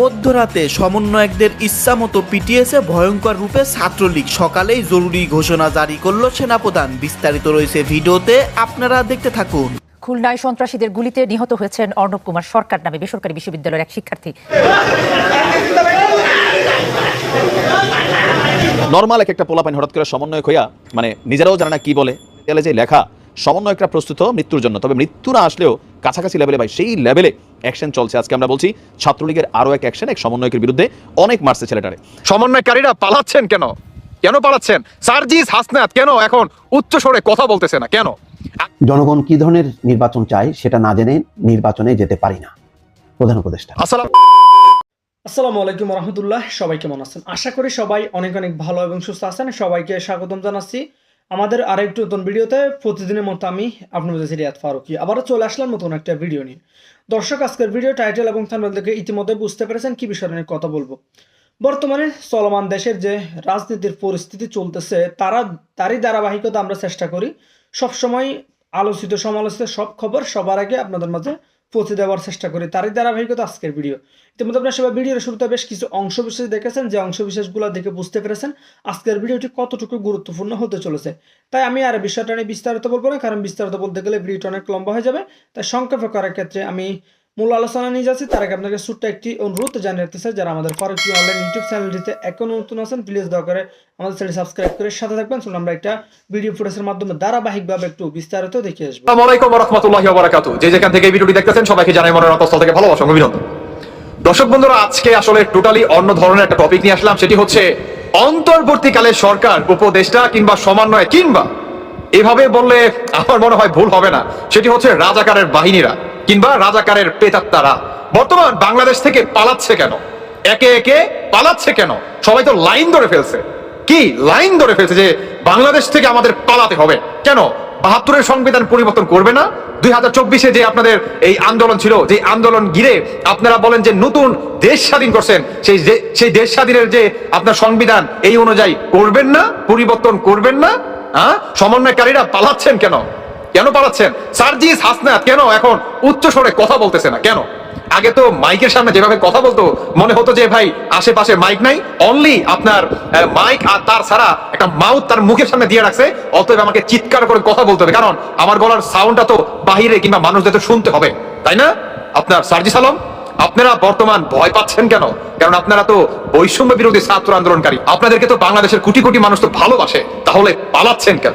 মধ্যরাতে সমন্বয়কদের ইচ্ছামতো পিটিয়েছে ভয়ঙ্কর রূপে ছাত্রলীগ। সকালেই জরুরি ঘোষণা জারি করল সেনাপ্রধান। বিস্তারিত রয়েছে ভিডিওতে আপনারা দেখতে থাকুন। খুলনায় সন্ত্রাসীদের গুলিতে নিহত হয়েছেন অর্ণব কুমার সরকার নামে বেসরকারি বিশ্ববিদ্যালয়ের এক শিক্ষার্থী। নর্মাল এক একটা পোলাপাইন হঠাৎ করে সমন্বয়ক হইয়া মানে নিজেরাও জানে না কি বলে তাহলে যে লেখা সমন্বয়করা প্রস্তুত মৃত্যুর জন্য। তবে মৃত্যু না আসলেও কাছাকাছি লেভেলে ভাই সেই লেভেলে অ্যাকশন চলছে। আজকে আমরা বলছি ছাত্রলীগের আরও এক অ্যাকশন এক সমন্বয়কের বিরুদ্ধে অনেক মারছে ছেলেটারে সমন্বয়কারীরা পালাচ্ছেন কেন? কেন পালাচ্ছেন? সার্জিস হাসনাত কেন এখন উচ্চ স্বরে কথা বলতেছে না? কেন? জনগণ কি ধরনের নির্বাচন চায় সেটা না জেনে নির্বাচনে যেতে পারি না। প্রধান উপদেষ্টা। আসসালাম। আসসালামু আলাইকুম রহমতুল্লাহ। সবাই কেমন আছেন? আশা করি সবাই অনেক অনেক ভালো এবং সুস্থ আছেন। সবাইকে স্বাগতম জানাচ্ছি। আমাদের আরেকটু নতুন ভিডিওতে প্রতিদিনের মতো আমি আপনাদের কাছে রিয়াদ ফারুকি। আবারও চলে আসলাম নতুন একটা ভিডিও নিয়ে। দর্শক, আজকের ভিডিও টাইটেল এবং থাম্বনেল থেকে ইতিমধ্যে বুঝতে পেরেছেন, কি বিষয় নিয়ে কথা বলব? বর্তমানে চলমান দেশের যে রাজনীতির পরিস্থিতি চলতেছে, তারা, তারই ধারাবাহিকতা আমরা চেষ্টা করি। সবসময় আলোচিত, সমালোচিত সব খবর সবার আগে আপনাদের মাঝে পৌঁছে দেওয়ার চেষ্টা করি। তারই ধারাবাহিকতা আজকের ভিডিও ইতিমধ্যে আপনার সবাই ভিডিওর শুরুতে বেশ কিছু অংশবিশেষ দেখেছেন, যে অংশবিশেষগুলো দেখে বুঝতে পেরেছেন আজকের ভিডিওটি কতটুকু গুরুত্বপূর্ণ হতে চলেছে। তাই আমি আর বিষয়টা নিয়ে বিস্তারিত বলব না, কারণ বিস্তারিত বলতে গেলে ভিডিওটা অনেক লম্বা হয়ে যাবে। তাই সংক্ষেপ করার ক্ষেত্রে আমি মূল আলোচনা নিয়ে যাচ্ছি। তার আগে আপনাকে ছোট্ট একটি অনুরোধ জানিয়ে রাখতে চাই, যারা আমাদের ফারুকি অনলাইন ইউটিউব চ্যানেলটিতে এখনও নতুন আছেন প্লিজ দয়া করে আমাদের চ্যানেল সাবস্ক্রাইব করে সাথে থাকবেন। চলুন আমরা একটা ভিডিও ফুটেজের মাধ্যমে ধারাবাহিকভাবে একটু বিস্তারিত দেখে আসব। আসসালামু আলাইকুম রহমতুল্লাহ বারাকাত যে যেখান থেকে এই ভিডিওটি দেখতেছেন, সবাইকে জানাই মনের অন্তঃস্থল থেকে ভালোবাসা, অভিনন্দন। দর্শক বন্ধুরা, আজকে আসলে টোটালি অন্য ধরনের একটা টপিক নিয়ে আসলাম। সেটি হচ্ছে, অন্তর্বর্তীকালে সরকার, উপদেষ্টা কিংবা সমন্বয়, কিংবা এভাবে বললে আমার মনে হয় ভুল হবে না। সেটি হচ্ছে রাজাকারের বাহিনীরা কিংবা রাজাকারের পেতাত্তারা বর্তমান বাংলাদেশ থেকে পালাচ্ছে কেন? একে একে পালাচ্ছে কেন? সবাই তো লাইন ধরে ফেলছে। কি লাইন ধরে ফেলছে যে বাংলাদেশ থেকে আমাদের পালাতে হবে? কেন? বাহাত্তরের সংবিধান পরিবর্তন করবে না? দুই হাজার চব্বিশে যে আপনাদের এই আন্দোলন ছিল, যে আন্দোলন ঘিরে আপনারা বলেন যে নতুন দেশ স্বাধীন করছেন, সেই সেই দেশ স্বাধীনের যে আপনার সংবিধান, এই অনুযায়ী করবেন না, পরিবর্তন করবেন না হ্যাঁ? সমন্বয়কারীরা পালাচ্ছেন কেন? কেন পালাচ্ছেন? সার্জিস হাসনাত, কেন? এখন উচ্চ স্বরে কথা বলতেছে না। কেন? আগে তো মাইকের সামনে যেভাবে কথা বলতো, মনে হতো যে ভাই, আশেপাশে মাইক নাই অনলি আপনার মাইক আর তার ছাড়া একটা মাউথ তার মুখের সামনে দিয়ে রাখছে, অতএব আমাকে চিৎকার করে কথা বলতে হবে। কারণ আমার গলার সাউন্ডটা তো বাহিরে কিংবা মানুষদের তো শুনতে হবে, তাই না? আপনার সার্জিস আলম? আপনারা বর্তমান ভয় পাচ্ছেন কেন? কারণ আপনারা তো বৈষম্য বিরোধী ছাত্র আন্দোলনকারী। আপনাদেরকে তো বাংলাদেশের কোটি কোটি মানুষ তো ভালোবাসে। তাহলে পালাচ্ছেন কেন?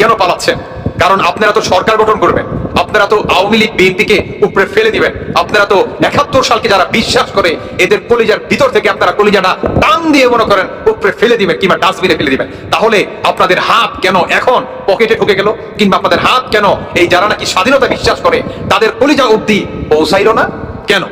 কেন পালাচ্ছেন? কারণ আপনারা তো সরকার গঠন করবেন। আপনারা তো আওয়ামী লীগ বিএনপিকে উপরে ফেলে দিবেন। আপনারা তো একাত্তর সালকে যারা বিশ্বাস করে, এদের কলিজার ভিতর থেকে আপনারা কলিজাটা টান দিয়ে মনে করেন উপরে ফেলে দিবেন কিংবা ডাস্টবিনে ফেলে দিবেন। তাহলে আপনাদের হাত কেন এখন পকেটে ঢুকে গেল? কিংবা আপনাদের হাত কেন এই যারা নাকি স্বাধীনতা বিশ্বাস করে, তাদের কলিজা অব্দি পৌঁছাইল না? কেন?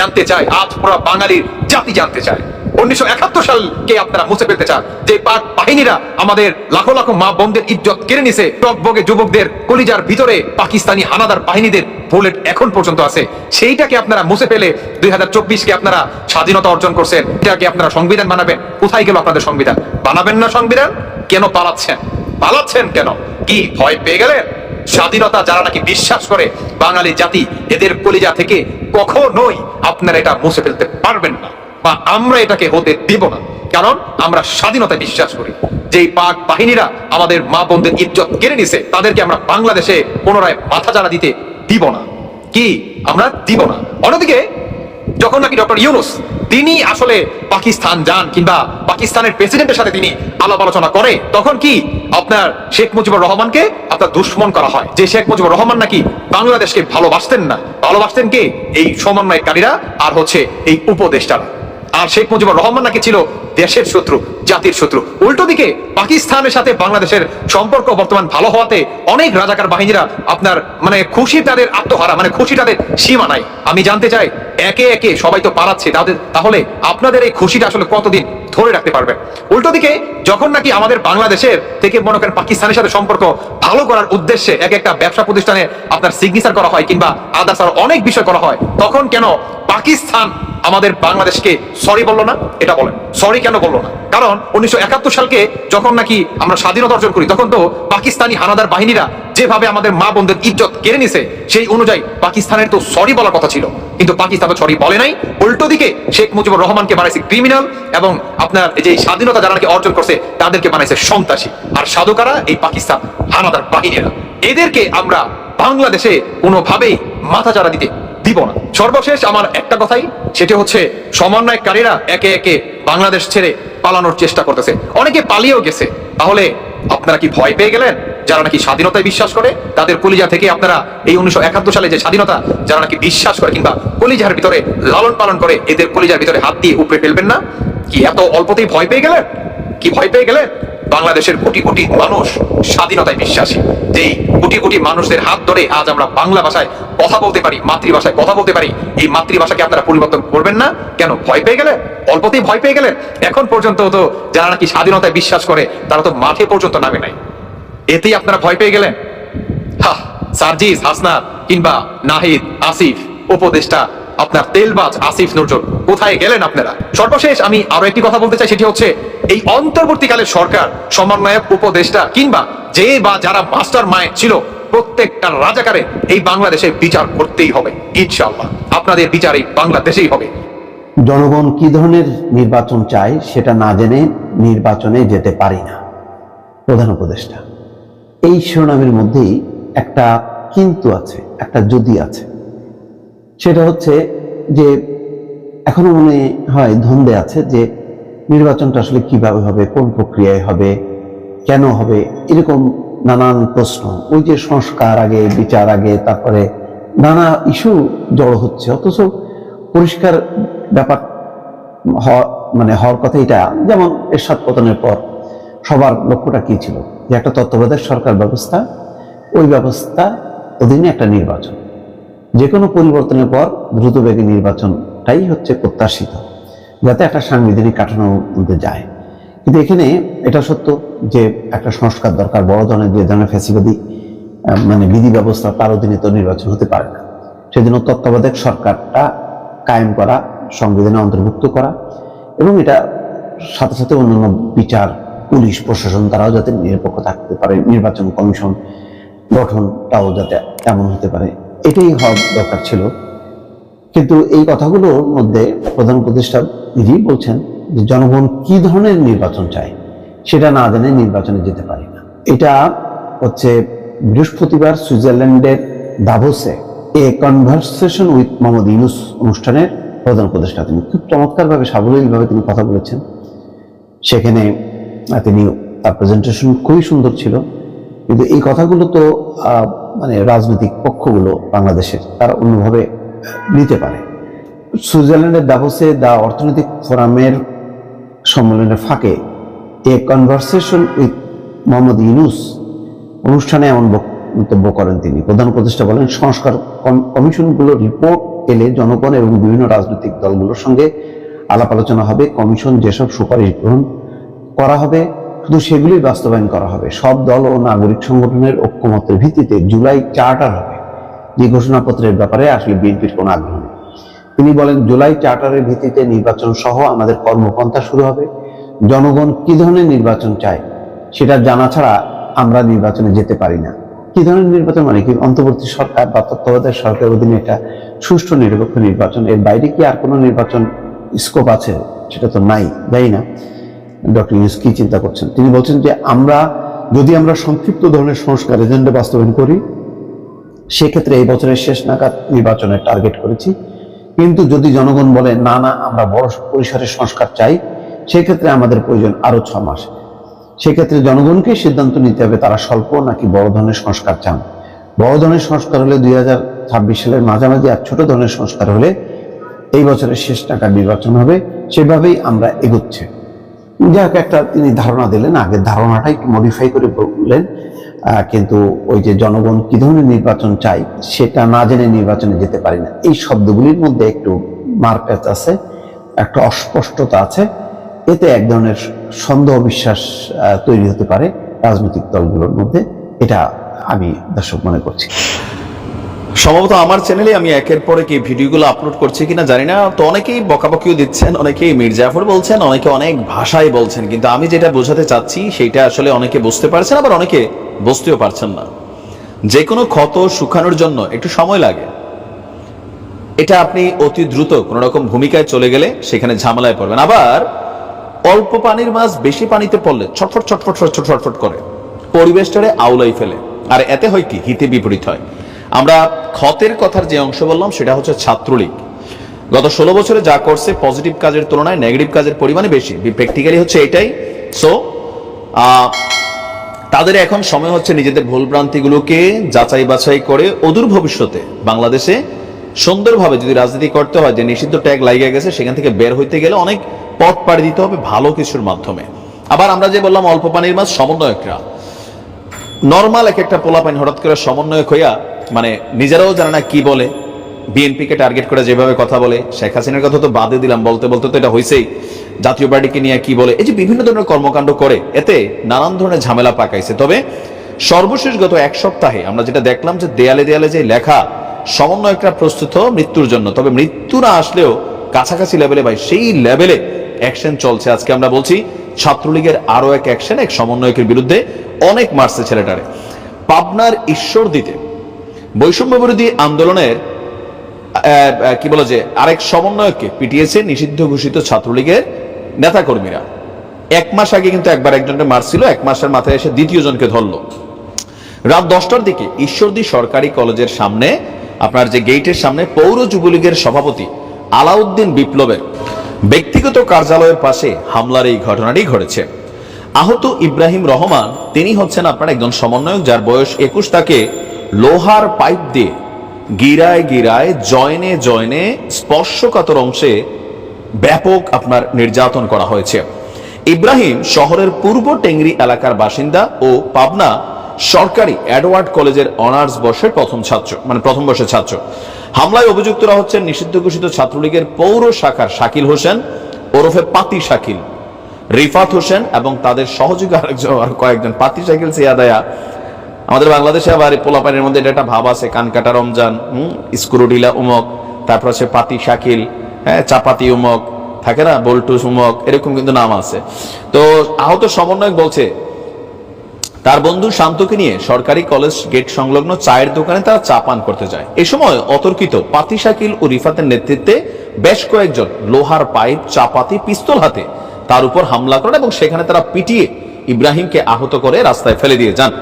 জানতে চায়, আজ পুরো বাঙালির জাতি জানতে চায়। উনিশশো একাত্তর সালকে আপনারা মুছে ফেলতে চান? যে পাক বাহিনীরা আমাদের লাখো লাখো মা বোনদের ইজ্জত কেড়ে নিছে টকবগে যুবকদের কলিজার ভিতরে পাকিস্তানি হানাদার বাহিনীদের বুলেট এখন পর্যন্ত আছে। সেইটাকে আপনারা মুছে ফেলে দুই হাজার চব্বিশকে আপনারা স্বাধীনতা অর্জন করছেন, এটাকে আপনারা সংবিধান বানাবেন। কোথায় গেল আপনাদের সংবিধান? বানাবেন না সংবিধান? কেন পালাচ্ছেন? পালাচ্ছেন কেন? কি ভয় পেয়ে গেলেন? স্বাধীনতা যারা নাকি বিশ্বাস করে বাঙালি জাতি, এদের কলিজা থেকে কখনোই আপনারা এটা মুছে ফেলতে পারবেন না বা আমরা এটাকে হতে দেব না। কারণ আমরা স্বাধীনতায় বিশ্বাস করি। যেই পাক বাহিনীরা আমাদের মা বোনদের ইজ্জত কেড়ে নিছে, তাদেরকে আমরা বাংলাদেশে পুনরায় মাথা জানা দিতে দিব না। কি? আমরা দিব না। অন্যদিকে, যখন নাকি ডক্টর ইউনুস তিনি আসলে পাকিস্তান যান কিংবা পাকিস্তানের প্রেসিডেন্টের সাথে তিনি আলাপ আলোচনা করে, তখন কি আপনার শেখ মুজিবুর রহমানকে আপনার দুশ্মন করা হয়? যে শেখ মুজিবুর রহমান নাকি বাংলাদেশকে ভালোবাসতেন না। ভালোবাসতেন কে? এই সমন্বয়কারীরা, আর হচ্ছে এই উপদেষ্টারা। আর শেখ মুজিবুর রহমান নাকি ছিল দেশের শত্রু, জাতির শত্রু। উল্টো দিকে পাকিস্তানের সাথে বাংলাদেশের সম্পর্ক বর্তমান ভালো হওয়াতে অনেক রাজাকার বাহিনীরা আপনার মানে খুশি তাদের আত্মহারা মানে খুশি তাদের সীমা নাই। আমি জানতে চাই, একে একে সবাই তো পালাচ্ছে, তাদের তাহলে আপনাদের এই খুশিটা আসলে কতদিন ধরে রাখতে পারবে? উল্টো দিকে যখন নাকি আমাদের বাংলাদেশের থেকে মনে করেন পাকিস্তানের সাথে সম্পর্ক ভালো করার উদ্দেশ্যে এক একটা ব্যবসা প্রতিষ্ঠানে আপনার সিগনেচার করা হয় কিংবা আদার্স অনেক বিষয় করা হয়, তখন কেন পাকিস্তান আমাদের বাংলাদেশকে সরি বলল না, এটা বলেন। সরি কেন বলল না? কারণ উনিশশো একাত্তর সালকে যখন নাকি আমরা স্বাধীনতা অর্জন করি, তখন তো পাকিস্তানি হানাদার বাহিনীরা যেভাবে আমাদের মা বোনদের ইজ্জত কেড়ে নিছে, সেই অনুযায়ী পাকিস্তানের তো সরি বলার কথা ছিল। কিন্তু পাকিস্তান তো সরি বলে নাই। উল্টো দিকে শেখ মুজিবুর রহমানকে বানাইছে ক্রিমিনাল এবং আপনার এই যে স্বাধীনতা যারা নাকি অর্জন করছে, তাদেরকে বানাইছে সন্ত্রাসী। আর সাধুকারা এই পাকিস্তান হানাদার বাহিনীরা। এদেরকে আমরা বাংলাদেশে কোনোভাবেই মাথা চারা দিতে দিব না। সর্বশেষ আমার একটা কথাই, সেটি হচ্ছে সমন্বয়কারীরা একে একে বাংলাদেশ ছেড়ে পালানোর চেষ্টা করতেছে। অনেকে পালিয়েও গেছে। তাহলে আপনারা কি ভয় পেয়ে গেলেন? যারা নাকি স্বাধীনতায় বিশ্বাস করে, তাদের কলিজা থেকে আপনারা এই উনিশশো একাত্তর সালে যে স্বাধীনতা, যারা নাকি বিশ্বাস করে কিংবা কলিজার ভিতরে লালন পালন করে, এদের কলিজার ভিতরে হাত দিয়ে উপরে ফেলবেন না? কি এত অল্পতেই ভয় পেয়ে গেলেন? কি ভয় পেয়ে গেলেন? বাংলাদেশের কোটি কোটি মানুষ স্বাধীনতায় বিশ্বাসী, যেই কোটি কোটি মানুষদের হাত ধরে আজ আমরা বাংলা ভাষায় কথা বলতে পারি, মাতৃভাষায় কথা বলতে পারি, এই মাতৃভাষাকে আপনারা পরিবর্তন করবেন না? কেন, ভয় পেয়ে গেলেন অল্পতেই ভয় পেয়ে গেলেন এখন পর্যন্ত তো যারা নাকি স্বাধীনতায় বিশ্বাস করে, তারা তো মাঠে পর্যন্ত নামে নাই। এতেই আপনারা ভয় পেয়ে গেলেন? হা সার্জিস কিংবা নাহিদ, আসিফ, উপদেষ্টা, আপনার তেলবাজ আসিফ নজর কোথায় গেলেন আপনারা? সর্বশেষ আমি আরও একটি কথা বলতে চাই, সেটি হচ্ছে, এই অন্তর্বর্তীকালে সরকার, সমন্বয়ক, উপদেষ্টা কিংবা যে বা যারা মাস্টার মাইন্ড ছিল প্রত্যেকটা রাজাকারে এই বাংলাদেশে বিচার করতেই হবে, ইনশাআল্লাহ। আপনাদের বিচার এই বাংলাদেশেই হবে। জনগণ কি ধরনের নির্বাচন চায় সেটা না জেনে নির্বাচনে যেতে পারি না। প্রধান উপদেষ্টা, এই শিরোনামের মধ্যেই একটা কিন্তু আছে, একটা যদি আছে। সেটা হচ্ছে যে, এখনও মনে হয় ধন্দে আছে যে, নির্বাচনটা আসলে কীভাবে হবে, কোন প্রক্রিয়ায় হবে, কেন হবে, এরকম নানান প্রশ্ন। ওই যে সংস্কার আগে, বিচার আগে, তারপরে নানা ইস্যু জড়ো হচ্ছে। অথচ পরিষ্কার ব্যাপার মানে হওয়ার কথা এটা। যেমন এরশাদ পতনের পর সবার লক্ষ্যটা কি ছিল? যে একটা তত্ত্বাবধায়ক সরকার ব্যবস্থা, ওই ব্যবস্থা অধীনে একটা নির্বাচন। যে কোনো পরিবর্তনের পর দ্রুতবেগী নির্বাচনটাই হচ্ছে প্রত্যাশিত, যাতে একটা সাংবিধানিক কাঠামোর মধ্যে যায়। কিন্তু এখানে এটা সত্য যে একটা সংস্কার দরকার, বড় ধরনের যে ধরনের ফ্যাসিবাদী মানে বিধি ব্যবস্থা তার অধীনে তো নির্বাচন হতে পারে না। সেজন্য তত্ত্বাবধায়ক সরকারটা কায়েম করা, সংবিধানে অন্তর্ভুক্ত করা এবং এটা সাথে সাথে অন্যান্য বিচার, পুলিশ, প্রশাসন তারাও যাতে নিরপেক্ষ থাকতে পারে, নির্বাচন কমিশন গঠনটাও যাতে এমন হতে পারে। এটাই হওয়া দরকার ছিল। কিন্তু এই কথাগুলোর মধ্যে প্রধান উপদেষ্টা নিজেই বলছেন যে জনগণ কি ধরনের নির্বাচন চায়, সেটা না জেনে নির্বাচনে যেতে পারি না। এটা হচ্ছে বৃহস্পতিবার সুইজারল্যান্ডের দাভোসে a conversation with Mohammad Yunus অনুষ্ঠানের প্রধান উপদেষ্টা তিনি। খুব চমৎকারভাবে, সাবলীলভাবে তিনি কথা বলেছেন। সেখানে তিনি তার প্রেজেন্টেশন খুবই সুন্দর ছিল। কিন্তু এই কথাগুলো তো মানে রাজনৈতিক পক্ষগুলো বাংলাদেশের, তারা অন্যভাবে নিতে পারে। সুইজারল্যান্ডের দাভোসে দ্য অর্থনৈতিক ফোরামের সম্মেলনের ফাঁকে a conversation with Mohammad Yunus অনুষ্ঠানে এমন মন্তব্য করেন তিনি। প্রধান উপদেষ্টা বলেন, সংস্কার কম- কমিশনগুলোর রিপোর্ট এলে জনগণ এবং বিভিন্ন রাজনৈতিক দলগুলোর সঙ্গে আলাপ আলোচনা হবে, কমিশন যেসব সুপারিশ গ্রহণ করা হবে, শুধু সেগুলোই বাস্তবায়ন করা হবে। সব দল ও নাগরিক সংগঠনের ঐক্যমতের ভিত্তিতে জুলাই চার্টার হবে। যে ঘোষণাপত্রের ব্যাপারে আসলে বিএনপির কোনো আগ্রহ নেই। তিনি বলেন, জুলাই চার্টারের ভিত্তিতে নির্বাচন সহ আমাদের কর্মপন্থা শুরু হবে। জনগণ কি ধরনের নির্বাচন চায় সেটা জানা ছাড়া আমরা নির্বাচনে যেতে পারি না। কি ধরনের নির্বাচন মানে কি? অন্তর্বর্তী সরকার বা তত্ত্বাবধায়ক সরকারের অধীনে একটা সুষ্ঠু নিরপেক্ষ নির্বাচন। এর বাইরে কি আর কোনো নির্বাচন স্কোপ আছে? সেটা তো নাই যাই না? ডক্টর ইউনুস কি চিন্তা করছেন? তিনি বলছেন যে আমরা, যদি আমরা সংক্ষিপ্ত ধরনের সংস্কার এজেন্ডা বাস্তবায়ন করি, সেক্ষেত্রে এই বছরের শেষ নাগাদ নির্বাচনের টার্গেট করেছি। কিন্তু যদি জনগণ বলে, না না, আমরা বড় পরিসরে সংস্কার চাই, সেক্ষেত্রে আমাদের প্রয়োজন আরও ছ মাস। সেক্ষেত্রে জনগণকে সিদ্ধান্ত নিতে হবে তারা স্বল্প নাকি বড় ধরনের সংস্কার চান। বড় ধরনের সংস্কার হলে দুই হাজার ছাব্বিশ সালের মাঝামাঝি আর ছোট ধরনের সংস্কার হলে এই বছরের শেষ টাকা নির্বাচন হবে। সেভাবেই আমরা এগোচ্ছি। যাক, একটা তিনি ধারণা দিলেন। আগে ধারণাটাই মডিফাই করে বললেন। কিন্তু ওই যে জনগণ কি ধরনের নির্বাচন চাই সেটা না জেনে নির্বাচনে যেতে পারি না। এই শব্দগুলির মধ্যে একটু মার্কেট আছে, একটা অস্পষ্টতা আছে। এতে এক ধরনের সন্দেহ বিশ্বাস তৈরি হতে পারে রাজনৈতিক দলগুলোর মধ্যে। এটা আমি দর্শক মনে করছি। সম্ভবত আমার চ্যানেলে আমি একের পর এই ভিডিওগুলো আপলোড করছি কিনা জানি না। তো অনেকেই বকাবকিও দিচ্ছেন, অনেকেই মির্জাফর বলছেন, অনেকে অনেক ভাষায় বলছেন। কিন্তু আমি যেটা বোঝাতে চাচ্ছি সেটা আসলে অনেকে বুঝতে পারছেন, আবার অনেকে বুঝতেও পারছেন না। যে কোনো ক্ষত শুকানোর জন্য একটু সময় লাগে। এটা আপনি অতি দ্রুত কোন রকম ভূমিকায় চলে গেলে সেখানে ঝামেলায় পড়বেন। আবার অল্প পানির মাছ বেশি পানিতে পড়লে ছটফট ছটফট ছটফট ছটফট করে। পরিবেশটারে আউলাই ফেলে। আর এতে হয় কি? হিতে বিপরীত হয়। আমরা ক্ষতের কথার যে অংশ বললাম, সেটা হচ্ছে ছাত্রলীগ। গত ষোলো বছরে যা করছে, পজিটিভ কাজের তুলনায় নেগেটিভ কাজের পরিমাণে বেশি। প্র্যাকটিক্যালি হচ্ছে এটাই। সো তাদের এখন সময় হচ্ছে নিজেদের ভুলভ্রান্তিগুলোকে যাচাই বাছাই করে অদূর ভবিষ্যতে বাংলাদেশে সুন্দরভাবে যদি রাজনীতি করতে হয়, যে নিষিদ্ধ ট্যাগ লাগিয়ে গেছে, সেখান থেকে বের হইতে গেলে অনেক পথ পাড়ি দিতে হবে ভালো কিছুর মাধ্যমে। আবার আমরা যে বললাম, অল্প পানির মাছ, সমন্বয়করা। নর্মাল এক একটা পোলা পানি হঠাৎ করে সমন্বয়ক হইয়া মানে নিজেরাও জানে না কি বলে। বিএনপিকে টার্গেট করে যেভাবে কথা বলে। শেখ হাসিনার কথা তো বাদে দিলাম, বলতে বলতে তো এটা হয়েছেই জাতীয় পার্টিকে নিয়ে কি বলে? এই যে বিভিন্ন ধরনের কর্মকাণ্ড করে, এতে নানান ধরনের ঝামেলা পাকাইছে। তবে সর্বশেষ গত এক সপ্তাহে আমরা যেটা দেখলাম যে দেয়ালে দেয়ালে যে লেখা, সমন্বয়করা প্রস্তুত মৃত্যুর জন্য। তবে মৃত্যু না আসলেও কাছাকাছি লেভেলে ভাই সেই লেভেলে অ্যাকশন চলছে। আজকে আমরা বলছি, ছাত্রলীগের আরও এক অ্যাকশন এক সমন্বয়কের বিরুদ্ধে অনেক মারছে ছেলেটারে। পাবনার ঈশ্বর দিতে বৈষম্য বিরোধী আন্দোলনের কি বলে যে, আরেক সমন্বয়ককে পিটিয়েছে নিষিদ্ধ ঘোষিত ছাত্রলীগের নেতাকর্মীরা। এক মাস আগে কিন্তু একবার একজনকে মারছিল, এক মাসের মাথায় এসে দ্বিতীয় জনকে ধরলো। রাত দশটার দিকে ঈশ্বরদী সরকারি কলেজের সামনে, আপনার যে গেটের সামনে পৌর যুবলীগের সভাপতি আলাউদ্দিন বিপ্লবের ব্যক্তিগত কার্যালয়ের পাশে হামলার এই ঘটনাটি ঘটেছে। আহত ইব্রাহিম রহমান, তিনি হচ্ছেন আপনার একজন সমন্বয়ক, যার বয়স একুশ, তাকে লোহার পাইপ দিয়ে গিরায় গিরায়, জয়নে জয়নে স্পর্শকাতর অংশে ব্যাপক আপনার নির্যাতন করা হয়েছে। ইব্রাহিম শহরের পূর্ব টেংরি এলাকার বাসিন্দা ও পাবনা সরকারি অ্যাডওয়ার্ড কলেজের অনার্স বর্ষের প্রথম ছাত্র মানে প্রথম বর্ষের ছাত্র। হামলায় অভিযুক্তরা হচ্ছেন নিষিদ্ধ ঘোষিত ছাত্রলীগের পৌর শাখার শাকিল হোসেন, ওরফে পাতি শাকিল, রিফাত হোসেন এবং তাদের সহযোগী আরেকজন, আর কয়েকজন, পাতি শাকিল সিয়াদায়া আমাদের বাংলাদেশে আবার পোলাপানের মধ্যে এটা একটা ভাব আছে কানকাটা রমজান, হুম, স্ক্রুডিলা উমক, তারপর আছে পাতি শাকিল হ্যাঁ চাপাতি উমক, থাকে না, বল্টুস উমক, এরকম কিন্তু নাম আছে। তো আহত সমন্বয়ক বলছে, তার বন্ধু শান্তকে নিয়ে সরকারি কলেজ গেট সংলগ্ন চায়ের দোকানে তারা চা পান করতে যায়। এ সময় অতর্কিত পাতি শাকিল ও রিফাতের নেতৃত্বে বেশ কয়েকজন লোহার পাইপ, চাপাতি, পিস্তল হাতে তার উপর হামলা করেন এবং সেখানে তারা পিটিয়ে ইব্রাহিমকে আহত করে রাস্তায় ফেলে দিয়ে যান।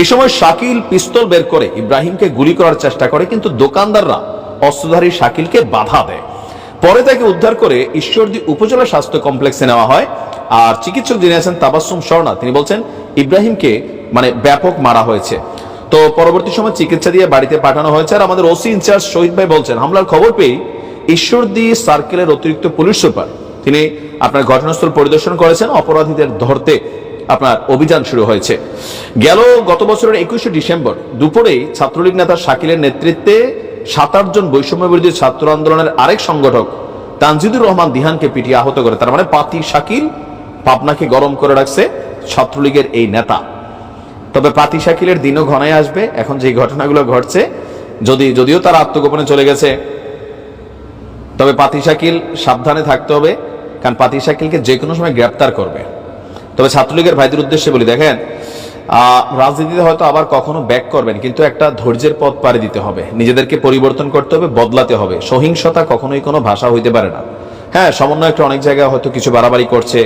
এই সময় শাকিল পিস্তল বের করে ইব্রাহিমকে গুলি করার চেষ্টা করে, কিন্তু দোকানদাররা অস্ত্রধারী শাকিলকে বাধা দেয়। পরে তাকে উদ্ধার করে ঈশ্বরদী উপজেলা স্বাস্থ্য কমপ্লেক্সে নেওয়া হয়। আর চিকিৎসক যিনি আছেন তাবাসুম স্বর্ণা তিনি বলছেন, ইব্রাহিমকে মানে ব্যাপক মারা হয়েছে। তো পরবর্তী সময় চিকিৎসা দিয়ে বাড়িতে পাঠানো হয়েছে। আর আমাদের ওসি ইনচার্জ শহীদ ভাই বলছেন, হামলার খবর পেয়ে ঈশ্বরদী সার্কেলের অতিরিক্ত পুলিশ সুপার, তিনি আপনার ঘটনাস্থল পরিদর্শন করেছেন। অপরাধীদের ধরতে আপনার অভিযান শুরু হয়েছে। গেল গত বছরের একুশে ডিসেম্বর দুপুরেই ছাত্রলীগ নেতা শাকিলের নেতৃত্বে সাত জন বৈষম্য বিরোধী ছাত্র আন্দোলনের আরেক সংগঠক তানজিদুর রহমান দিহানকে পিটিয়ে আহত করে। তার মানে পাতি শাকিল পাবনাকে গরম করে রাখছে ছাত্রলীগের এই নেতা। তবে পাতি শাকিলের দিনও ঘনায় আসবে। এখন যে ঘটনাগুলো ঘটছে, যদি যদিও তারা আত্মগোপনে চলে গেছে, তবে পাতি শাকিল সাবধানে থাকতে হবে, কারণ পাতি শাকিলকে যে কোনো সময় গ্রেপ্তার করবে। তবে ছাত্রলীগের ভাইদের উদ্দেশ্যে বলি, দেখেন রাজনীতিতে হয়তো আবার কখনো ব্যাক করবেন, কিন্তু একটা ধৈর্যের পথ পাড়ি দিতে হবে। নিজেদেরকে পরিবর্তন করতে হবে, বদলাতে হবে। সহিংসতা কখনোই কোনো ভাষা হইতে পারে না। হ্যাঁ সমন্বয় একটা অনেক জায়গায় হয়তো কিছু বাড়াবাড়ি করছে,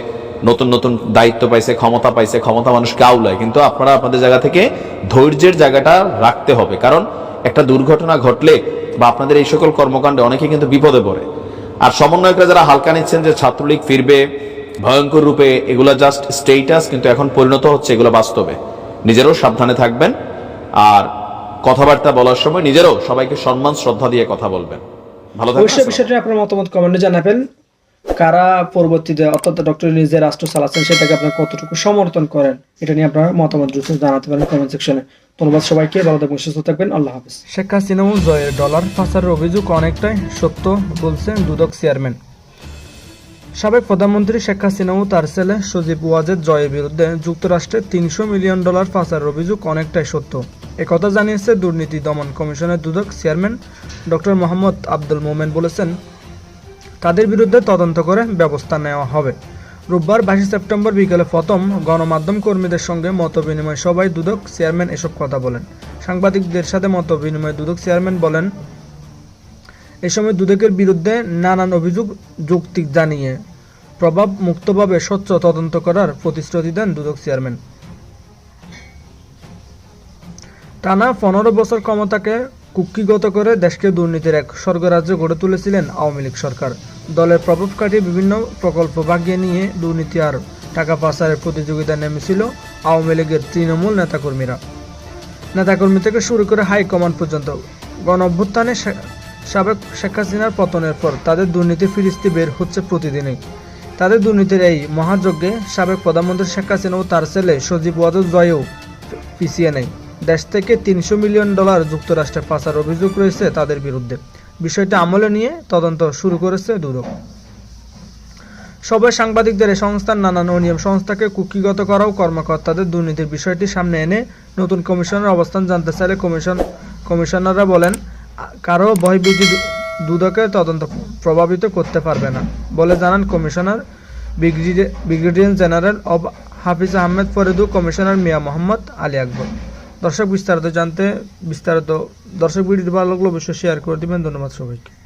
নতুন নতুন দায়িত্ব পাইছে, ক্ষমতা পাইছে, ক্ষমতা মানুষকে আউলায় কিন্তু আপনারা আপনাদের জায়গা থেকে ধৈর্যের জায়গাটা রাখতে হবে। কারণ একটা দুর্ঘটনা ঘটলে বা আপনাদের এই সকল কর্মকাণ্ডে অনেকে কিন্তু বিপদে পড়ে। আর সমন্বয়করা যারা হালকা নিচ্ছেন যে ছাত্রলীগ ফিরবে ভয়ঙ্কর রূপে এগুলো জাস্ট স্টেটাস কিন্তু এখন পরিণত হচ্ছে এগুলো বাস্তবে। নিজেরও সাবধানে থাকবেন আর কথাবার্তা বলার সময় নিজেরও সবাইকে সম্মান শ্রদ্ধা দিয়ে কথা বলবেন। ভালো থাকবেন বিষয়টি আপনার মতামত কমেন্টে জানাবেন। কারা পরবর্তীতে অর্থাৎ ডক্টর নিজে রাষ্ট্র চালাচ্ছেন সেটাকে আপনার কতটুকু সমর্থন করেন এটা নিয়ে আপনার মতামত জানাতে পারেন কমেন্ট সেকশনে ধন্যবাদ সবাইকে ভালো থাকবেন সুস্থ থাকবেন আল্লাহ হাফিজ। শেখ হাসিনা জয়ের ডলার পাচারের অভিযোগ অনেকটাই সত্য বলছেন দুদক চেয়ারম্যান সাবেক প্রধানমন্ত্রী শেখ হাসিনা ও তার ছেলে সজীব ওয়াজেদ জয়ের বিরুদ্ধে যুক্তরাষ্ট্রে তিনশো মিলিয়ন ডলার পাচারের অভিযোগ অনেকটাই সত্য। একথা জানিয়েছে দুর্নীতি দমন কমিশনের দুদক চেয়ারম্যান ডক্টর মোহাম্মদ আব্দুল মোমেন বলেছেন, তাদের বিরুদ্ধে তদন্ত করে ব্যবস্থা নেওয়া হবে। রোববার বাইশে সেপ্টেম্বর বিকেলে প্রথম গণমাধ্যম কর্মীদের সঙ্গে মত বিনিময় সভায় দুদক চেয়ারম্যান এসব কথা বলেন। সাংবাদিকদের সাথে মত বিনিময় দুদক চেয়ারম্যান বলেন এ সময় দুদকের বিরুদ্ধে নানান অভিযোগ যৌক্তিক জানিয়ে প্রভাব মুক্তভাবে স্বচ্ছ তদন্ত করার প্রতিশ্রুতি দেন দুদক চেয়ারম্যান। টানা পনেরো বছর ক্ষমতাকে কুক্ষিগত করে দেশকে দুর্নীতির এক স্বর্গরাজ্য গড়ে তুলেছিলেন আওয়ামী লীগ সরকার। দলের প্রভাব কাটিয়ে বিভিন্ন প্রকল্প ভাগিয়ে নিয়ে দুর্নীতি আর টাকা পাচারের প্রতিযোগিতা নেমেছিল আওয়ামী লীগের তৃণমূল নেতাকর্মীরা। নেতাকর্মী থেকে শুরু করে হাইকমান্ড পর্যন্ত গণ অভ্যুত্থানে সাবেক শেখ হাসিনার পতনের পর তাদের দুর্নীতির ফিরিস্তি বের হচ্ছে প্রতিদিনই। তাদের দুর্নীতির এই মহাযজ্ঞে সাবেক প্রধানমন্ত্রী শেখ হাসিনা ও তার ছেলে সজীব ওয়াদুদ জয়ও পিছিয়ে নেই। দেশ থেকে তিনশো মিলিয়ন ডলার যুক্তরাষ্ট্রে পাচার অভিযোগ রয়েছে তাদের বিরুদ্ধে। বিষয়টা আমলে নিয়ে তদন্ত শুরু করেছে দুদক। সবাই সাংবাদিকদের এই সংস্থার নানান অনিয়ম সংস্থাকে কুকিগত করাও কর্মকর্তাদের দুর্নীতির বিষয়টি সামনে এনে নতুন কমিশনের অবস্থান জানতে চাইলে কমিশন কমিশনাররা বলেন "আ- কারও ভয়ভীতি দুদকে তদন্ত প্রভাবিত করতে পারবে না, বলে জানান কমিশনার ব্রিগেডিয়ার জেনারেল অব হাফিজ আহমেদ ফরিদু, কমিশনার মিয়া মোহাম্মদ আলী আকবর। দর্শক, বিস্তারিত জানতে বিস্তারিত দর্শক ভিডিওটি ভালো লাগলে অবশ্যই শেয়ার করে দেবেন। ধন্যবাদ সবাইকে।